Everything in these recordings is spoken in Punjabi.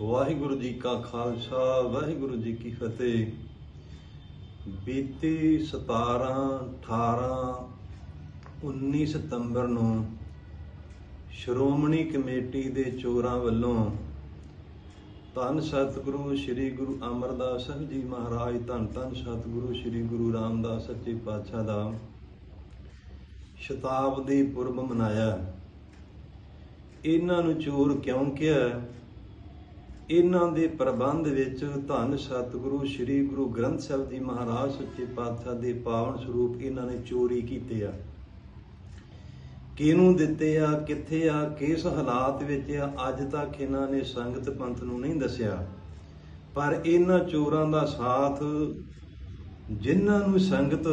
ਵਾਹਿਗੁਰੂ ਜੀ ਕਾ ਖਾਲਸਾ, ਵਾਹਿਗੁਰੂ ਜੀ ਕੀ ਫਤਿਹ। ਬੀਤੀ 17 18 19 ਸਤੰਬਰ ਨੂੰ ਸ਼੍ਰੋਮਣੀ ਕਮੇਟੀ ਦੇ ਚੋਰਾਂ ਵੱਲੋਂ ਧੰਨ ਸਤਿਗੁਰੂ ਸ੍ਰੀ ਗੁਰੂ ਅਮਰਦਾਸ ਸਾਹਿਬ ਜੀ ਮਹਾਰਾਜ, ਧੰਨ ਧੰਨ ਸਤਿਗੁਰੂ ਸ੍ਰੀ ਗੁਰੂ ਰਾਮਦਾਸ ਸੱਚੇ ਪਾਤਸ਼ਾਹ ਦਾ ਸ਼ਤਾਬਦੀ ਪੁਰਬ ਮਨਾਇਆ। ਇਹਨਾਂ ਨੂੰ ਚੋਰ ਕਿਉਂ ਕਿਹਾ? ਇਹਨਾਂ ਦੇ ਪ੍ਰਬੰਧ ਵਿੱਚ ਧੰਨ ਸਤਿਗੁਰੂ, ਸ੍ਰੀ ਗੁਰੂ ਗ੍ਰੰਥ ਸਾਹਿਬ ਜੀ ਮਹਾਰਾਜ ਸੱਚੇ ਪਾਤਸ਼ਾਹ ਦੇ ਪਾਵਨ ਸਰੂਪ ਇਹਨਾਂ ਨੇ ਚੋਰੀ ਕੀਤੇ ਆ। ਕਿਹਨੂੰ ਦਿੱਤੇ ਆ, ਕਿੱਥੇ ਆ, ਕਿਸ ਹਾਲਾਤ ਵਿੱਚ ਆ, ਅੱਜ ਤੱਕ ਇਹਨਾਂ ਨੇ ਸੰਗਤ ਪੰਥ ਨੂੰ ਨਹੀਂ ਦੱਸਿਆ। ਪਰ ਇਹਨਾਂ ਚੋਰਾਂ ਦਾ ਸਾਥ ਜਿਨ੍ਹਾਂ ਨੂੰ ਸੰਗਤ,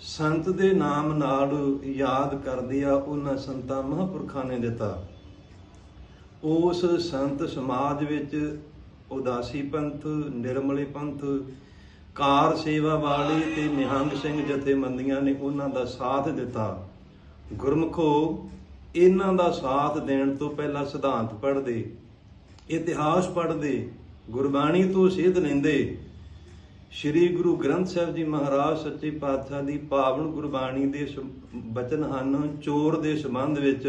ਸੰਤ ਦੇ ਨਾਮ ਨਾਲ ਯਾਦ ਕਰਦੀ ਆ, ਉਹਨਾਂ ਸੰਤਾਂ ਮਹਾਂਪੁਰਖਾਂ ਨੇ ਦਿੱਤਾ। ਉਸ ਸੰਤ ਸਮਾਜ ਵਿੱਚ ਉਦਾਸੀ ਪੰਥ, ਨਿਰਮਲੇ ਪੰਥ, ਕਾਰ ਸੇਵਾ ਵਾਲੇ ਤੇ ਨਿਹੰਗ ਸਿੰਘ ਜਥੇਬੰਦੀਆਂ ਨੇ ਉਹਨਾਂ ਦਾ ਸਾਥ ਦਿੱਤਾ। ਗੁਰਮਖੋ, ਇਹਨਾਂ ਦਾ ਸਾਥ ਦੇਣ ਤੋਂ ਪਹਿਲਾਂ ਸਿਧਾਂਤ ਪੜ੍ਹਦੇ, ਇਤਿਹਾਸ ਪੜ੍ਹਦੇ, ਗੁਰਬਾਣੀ ਤੋਂ ਸੇਧ ਲੈਂਦੇ। ਸ੍ਰੀ ਗੁਰੂ ਗ੍ਰੰਥ ਸਾਹਿਬ ਜੀ ਮਹਾਰਾਜ ਸੱਚੇ ਪਾਤਸ਼ਾਹ ਦੀ ਪਾਵਨ ਗੁਰਬਾਣੀ ਦੇ ਬਚਨ ਹਨ, ਚੋਰ ਦੇ ਸੰਬੰਧ ਵਿੱਚ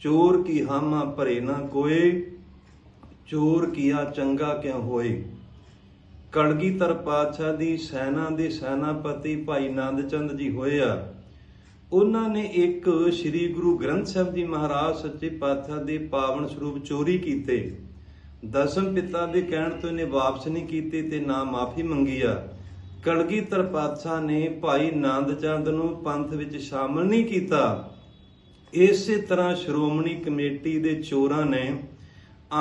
ਚੋਰ ਕੀ ਹਾਮਾ ਭਰੇ ਨਾ ਕੋਏ, ਚੋਰ ਕੀਆ ਚੰਗਾ ਕਿਉ ਹੋਏ? ਕਲਗੀਧਰ ਪਾਤਸ਼ਾਹ ਦੀ ਸੈਨਾ ਦੇ ਸੈਨਾਪਤੀ ਭਾਈ ਨੰਦ ਚੰਦ ਜੀ ਹੋਏ ਆ ਉਹਨਾਂ ਨੇ ਇੱਕ ਸ੍ਰੀ ਗੁਰੂ ਗ੍ਰੰਥ ਸਾਹਿਬ ਜੀ ਮਹਾਰਾਜ ਸੱਚੇ ਪਾਤਸ਼ਾਹ ਦੇ ਪਾਵਨ ਸਰੂਪ ਚੋਰੀ ਕੀਤੇ। ਦਸਮ ਪਿਤਾ ਦੇ ਕਹਿਣ ਤੋਂ ਇਹਨੇ ਵਾਪਸ ਨਹੀਂ ਕੀਤੇ ਤੇ ਨਾ ਮਾਫੀ ਮੰਗੀ ਆ ਕਲਗੀਧਰ ਪਾਤਸ਼ਾਹ ਨੇ ਭਾਈ ਨੰਦ ਚੰਦ ਨੂੰ ਪੰਥ ਵਿੱਚ ਸ਼ਾਮਲ ਨਹੀਂ ਕੀਤਾ। ਇਸੇ ਤਰ੍ਹਾਂ ਸ਼੍ਰੋਮਣੀ ਕਮੇਟੀ ਦੇ ਚੋਰਾਂ ਨੇ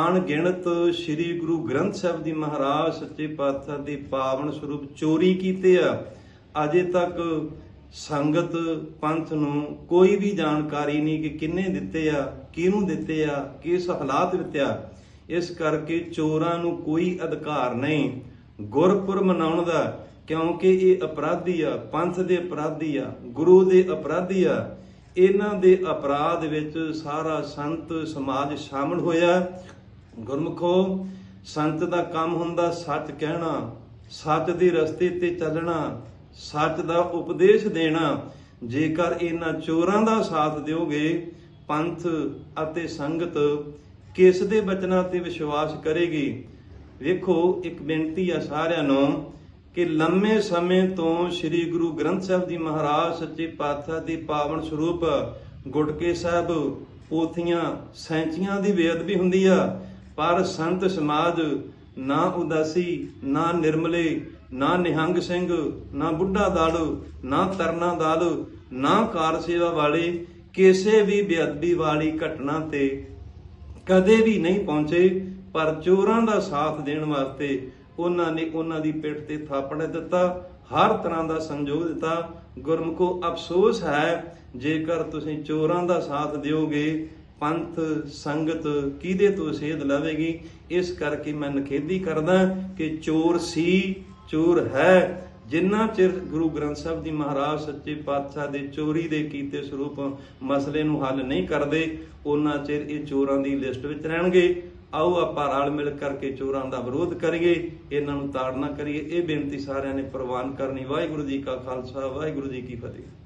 ਅਣਗਿਣਤ ਸ੍ਰੀ ਗੁਰੂ ਗ੍ਰੰਥ ਸਾਹਿਬ ਜੀ ਮਹਾਰਾਜ, ਸੱਚੇ ਪਾਤਸ਼ਾਹ ਦੇ ਪਾਵਨ ਸਰੂਪ ਚੋਰੀ ਕੀਤੇ ਆ। ਅਜੇ ਤੱਕ ਸੰਗਤ, ਪੰਥ ਨੂੰ ਕੋਈ ਵੀ ਜਾਣਕਾਰੀ ਨਹੀਂ ਕਿ ਕਿੰਨੇ ਦਿੱਤੇ ਆ, ਕਿਹਨੂੰ ਦਿੱਤੇ ਆ, ਕਿਸ ਹਾਲਾਤ ਵਿੱਚ ਆ। ਇਸ ਕਰਕੇ ਚੋਰਾਂ ਨੂੰ ਕੋਈ ਅਧਿਕਾਰ ਨਹੀਂ। ਗੁਰਪੁਰ ਮਨਾਉਣ ਦਾ, ਕਿਉਂਕਿ ਇਹ ਅਪਰਾਧੀ ਆ, ਪੰਥ ਦੇ ਅਪਰਾਧੀ ਆ, ਗੁਰੂ ਦੇ ਅਪਰਾਧੀ ਆ। ਇਹਨਾਂ ਦੇ ਅਪਰਾਧ ਵਿੱਚ ਸਾਰਾ ਸੰਤ ਸਮਾਜ ਸ਼ਾਮਲ ਹੋਇਆ। ਗੁਰਮਖੋ, ਸੰਤ ਦਾ ਕੰਮ ਹੁੰਦਾ ਸੱਚ ਕਹਿਣਾ, ਸੱਚ ਦੇ ਰਸਤੇ ਤੇ ਚੱਲਣਾ, ਸੱਚ ਦਾ ਉਪਦੇਸ਼ ਦੇਣਾ। ਜੇਕਰ ਇਹਨਾਂ ਚੋਰਾਂ ਦਾ ਸਾਥ ਦਿਓਗੇ, ਪੰਥ ਅਤੇ ਸੰਗਤ ਕਿਸ ਦੇ ਬਚਨਾਂ ਤੇ ਵਿਸ਼ਵਾਸ ਕਰੇਗੀ? ਵੇਖੋ, ਇੱਕ ਬੇਨਤੀ ਆ ਸਾਰਿਆਂ ਨੂੰ ਕਿ ਲੰਮੇ ਸਮੇਂ ਤੋਂ ਸ੍ਰੀ ਗੁਰੂ ਗ੍ਰੰਥ ਸਾਹਿਬ ਜੀ ਮਹਾਰਾਜ ਸੱਚੇ ਪਾਤਸ਼ਾਹ ਦੇ ਪਾਵਨ ਸਰੂਪ ਗੁਟਕੇ ਸਾਹਿਬ, ਪੋਥੀਆਂ, ਸੈਂਚੀਆਂ ਦੀ ਬੇਅਦਬੀ ਹੁੰਦੀ ਆ, ਪਰ ਸੰਤ ਸਮਾਜ ਨਾ ਉਦਾਸੀ, ਨਾ ਨਿਰਮਲੇ, ਨਾ ਨਿਹੰਗ ਸਿੰਘ, ਨਾ ਬੁੱਢਾ ਦਲ, ਨਾ ਤਰਨਾ ਦਲ, ਨਾ ਕਾਰ ਸੇਵਾ ਵਾਲੇ ਕਿਸੇ ਵੀ ਬੇਅਦਬੀ ਵਾਲੀ ਘਟਨਾ ਤੇ ਕਦੇ ਵੀ ਨਹੀਂ ਪਹੁੰਚੇ, ਪਰ ਚੋਰਾਂ ਦਾ ਸਾਥ ਦੇਣ ਵਾਸਤੇ ਉਹਨਾਂ ਨੇ ਉਹਨਾਂ ਦੀ ਪਿੱਠ ਤੇ ਥਾਪੜ ਦਿੱਤਾ, ਹਰ ਤਰ੍ਹਾਂ ਦਾ ਸੰਯੋਗ ਦਿੱਤਾ। ਗੁਰਮੁਖੋ, ਅਫਸੋਸ ਹੈ, ਜੇਕਰ ਤੁਸੀਂ ਚੋਰਾਂ ਦਾ ਸਾਥ ਦਿਓਗੇ, ਪੰਥ, ਸੰਗਤ ਕਿਹਦੇ ਤੋਂ ਸੇਧ ਲਵੇਗੀ? ਇਸ ਕਰਕੇ ਮੈਂ ਨਖੇਦੀ ਕਰਦਾ ਕਿ ਚੋਰ ਸੀ, ਚੋਰ ਹੈ। ਜਿੰਨਾ ਚਿਰ ਗੁਰੂ ਗ੍ਰੰਥ ਸਾਹਿਬ ਜੀ ਮਹਾਰਾਜ ਸੱਚੇ ਪਾਤਸ਼ਾਹ ਦੇ ਚੋਰੀ ਦੇ ਕੀਤੇ ਸਰੂਪ ਮਸਲੇ ਨੂੰ ਹੱਲ ਨਹੀਂ ਕਰਦੇ ਉਹਨਾਂ ਚਿਰ ਇਹ ਚੋਰਾਂ ਦੀ ਲਿਸਟ ਵਿੱਚ ਰਹਿਣਗੇ। ਆਓ ਆਪਾਂ ਰਲ ਮਿਲ ਕਰਕੇ ਚੋਰਾਂ ਦਾ ਵਿਰੋਧ ਕਰੀਏ, ਇਹਨਾਂ ਨੂੰ ਤਾੜਨਾ ਕਰੀਏ। ਇਹ ਬੇਨਤੀ ਸਾਰਿਆਂ ਨੇ ਪ੍ਰਵਾਨ ਕਰਨੀ। ਵਾਹਿਗੁਰੂ ਜੀ ਕਾ ਖਾਲਸਾ, ਵਾਹਿਗੁਰੂ ਜੀ ਕੀ ਫਤਿਹ।